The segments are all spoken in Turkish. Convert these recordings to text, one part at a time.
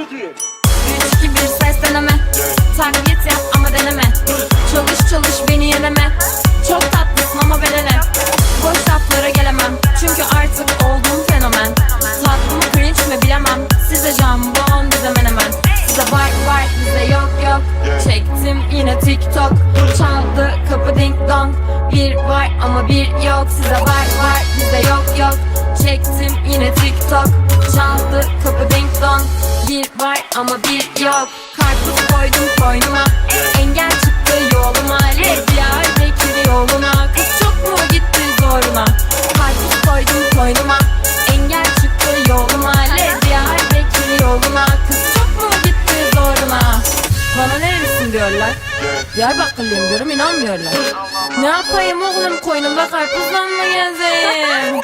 3 2 1 ses deneme. Taklit yap ama deneme. Çalış çalış beni yeneme. Çok tatlısın ama bedene Boş laflara gelemem. Çünkü artık oldum fenomen. Tatlım cringe mi bilemem. Size jambon bize menemen. Size var var bize yok yok. Çektim yine tiktok. Çaldı kapı ding dong. Bir var ama bir yok. Size var var bize yok yok. Çektim yine tiktok. Çaldı kapı ding dong Bir var ama bir yok. Karpuz koydum koynuma Engel çıktı yoluma. Lezya Bekir yoluna. Kız çok mu gitti zoruna Karpuz koydum koynuma Engel çıktı yoluma. Lezya Bekir yoluna. Kız çok mu gitti zoruna Bana nerelisin diyorlar? Diyarbakırlıyım diyorum inanmıyorlar. Ne yapayım oğlum koynumda karpuzla mı gezeyim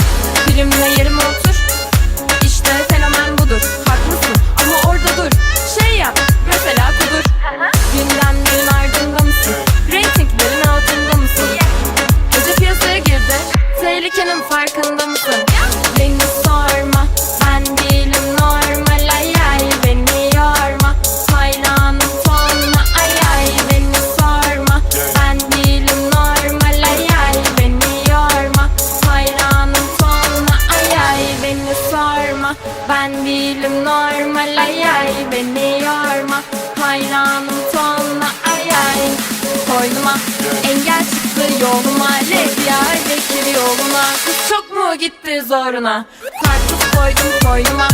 farkında mısın? Beni sorma Ben değilim normal ay ay. Beni yorma Hayranım tonla ay ay. Beni sorma Ben değilim normal ay ay. Beni yorma Hayranım tonla ay ay. Beni sorma Ben değilim normal ay ay. Beni yorma Hayranım tonla ay ay. Koynuma engel çıktı yoluma Bekir yoluna Kız çok gitti zoruna. Karpuz koydum koynuma